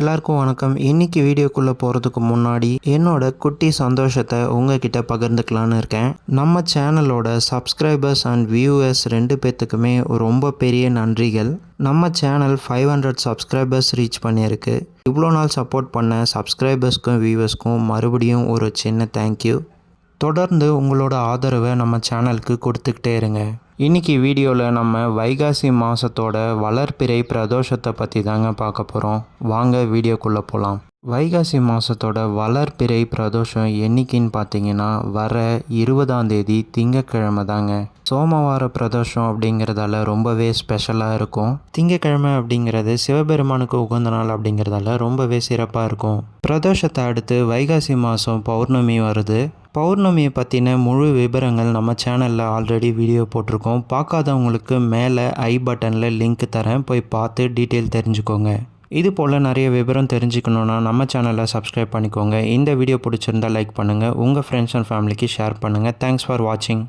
எல்லாருக்கும் வணக்கம். இன்னைக்கு வீடியோக்குள்ளே போகிறதுக்கு முன்னாடி என்னோட குட்டி சந்தோஷத்தை உங்ககிட்ட பகிர்ந்துக்கலான்னு இருக்கேன். நம்ம சேனலோட சப்ஸ்கிரைபர்ஸ் அண்ட் வியூவர்ஸ் ரெண்டு பேர்த்துக்குமே ரொம்ப பெரிய நன்றிகள். நம்ம channel five hundred subscribers reach பண்ணியிருக்கு. இவ்வளோ நாள் சப்போர்ட் பண்ண சப்ஸ்கிரைபர்ஸ்க்கும் வியூவர்ஸ்க்கும் மறுபடியும் ஒரு சின்ன தேங்க்யூ தொடர்ந்து உங்களோட ஆதரவை நம்ம சேனலுக்கு கொடுத்துக்கிட்டே இருங்க. இன்னைக்கு வீடியோவில் நம்ம வைகாசி மாதத்தோட வளர்ப்பிறை பிரதோஷத்தை பற்றி தாங்க பார்க்க போகிறோம் வாங்க வீடியோக்குள்ளே போகலாம் வைகாசி மாதத்தோட வளர்ப்பிறை பிரதோஷம் என்னைக்குன்னு பார்த்தீங்கன்னா வர இருபதாம் தேதி திங்கக்கிழமை தாங்க. சோமவார பிரதோஷம் அப்படிங்கிறதால ரொம்பவே ஸ்பெஷலாக இருக்கும். திங்கக்கிழமை அப்படிங்கிறது சிவபெருமானுக்கு உகந்த நாள் அப்படிங்கிறதால ரொம்பவே சிறப்பாக இருக்கும். பிரதோஷத்தை அடுத்து வைகாசி மாதம் பௌர்ணமி வருது. பௌர்ணமியை பற்றின முழு விவரங்கள் நம்ம சேனலில் ஆல்ரெடி வீடியோ போட்டிருக்கோம். பார்க்காதவங்களுக்கு மேலே ஐ பட்டனில் லிங்க் தரேன். போய் பார்த்து டீட்டெயில் தெரிஞ்சுக்கோங்க. இது போல் நிறைய விவரம் தெரிஞ்சுக்கணுன்னா நம்ம சேனலை சப்ஸ்கிரைப் பண்ணிக்கோங்க. இந்த வீடியோ பிடிச்சிருந்தா லைக் பண்ணுங்கள் உங்கள் ஃப்ரெண்ட்ஸ் அண்ட் ஃபேமிலிக்கு ஷேர் பண்ணுங்கள் தேங்க்ஸ் ஃபார் வாட்சிங்